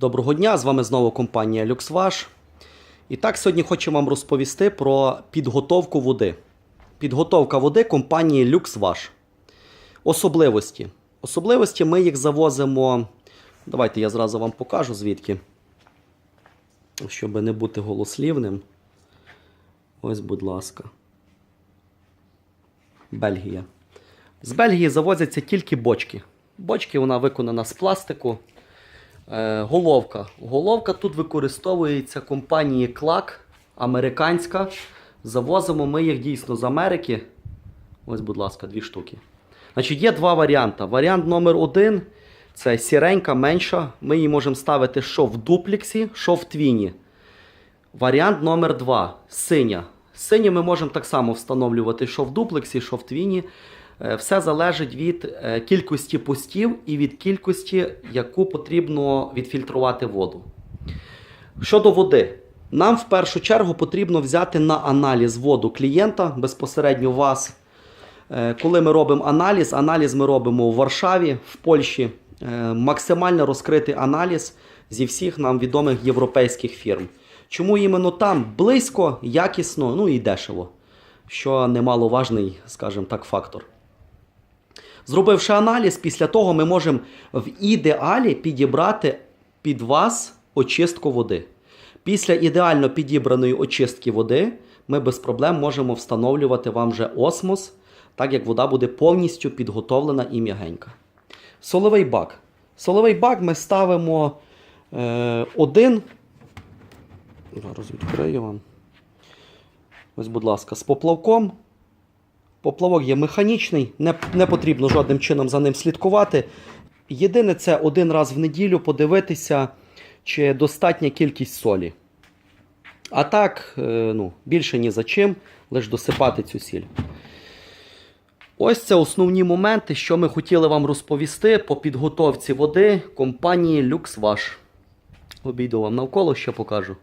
Доброго дня! З вами знову компанія LuxWash. І так, сьогодні хочу вам розповісти про підготовку води. Підготовка води компанії LuxWash. Особливості. Особливості ми їх завозимо. Давайте я зразу вам покажу звідки. Щоб не бути голослівним. Ось, будь ласка. Бельгія. З Бельгії завозяться тільки бочки. Бочки вона виконана з пластику. Е, головка. Головка тут використовується компанії Клак, американська. Завозимо ми їх дійсно з Америки. Ось, будь ласка, дві штуки. Значить, є два варіанти. Варіант номер один це сіренька, менша. Ми її можемо ставити що в дуплексі, що в твіні. Варіант номер два синя. Синю ми можемо так само встановлювати, що в дуплексі, що в твіні. Е, Все залежить від е, кількості пустів і від кількості, яку потрібно відфільтрувати воду. Щодо води, нам в першу чергу потрібно взяти на аналіз воду клієнта безпосередньо вас. Е, Коли ми робимо аналіз, аналіз ми робимо у Варшаві, в Польщі. Максимально розкритий аналіз зі всіх нам відомих європейських фірм. Чому іменно там близько, якісно, ну і дешево, що немаловажний, скажімо так, фактор. Зробивши аналіз, після того ми можемо в ідеалі підібрати під вас очистку води. Після ідеально підібраної очистки води ми без проблем можемо встановлювати вам вже осмос, так як вода буде повністю підготовлена і м'ягенька. Соловий бак. Соловий бак ми ставимо е, один. Зараз відкрию вам. Ось, будь ласка, з поплавком. Поплавок є механічний, не, не потрібно жодним чином за ним слідкувати. Єдине, це один раз в неділю подивитися, чи достатня кількість солі. А так, е, ну, більше ні за чим, лише досипати цю сіль. Ось це основні моменти, що ми хотіли вам розповісти по підготовці води компанії LuxWash. Обійду вам навколо, що покажу.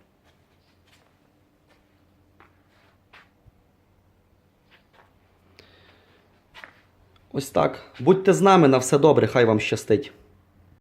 Ось так. Будьте з нами на все добре, хай вам щастить.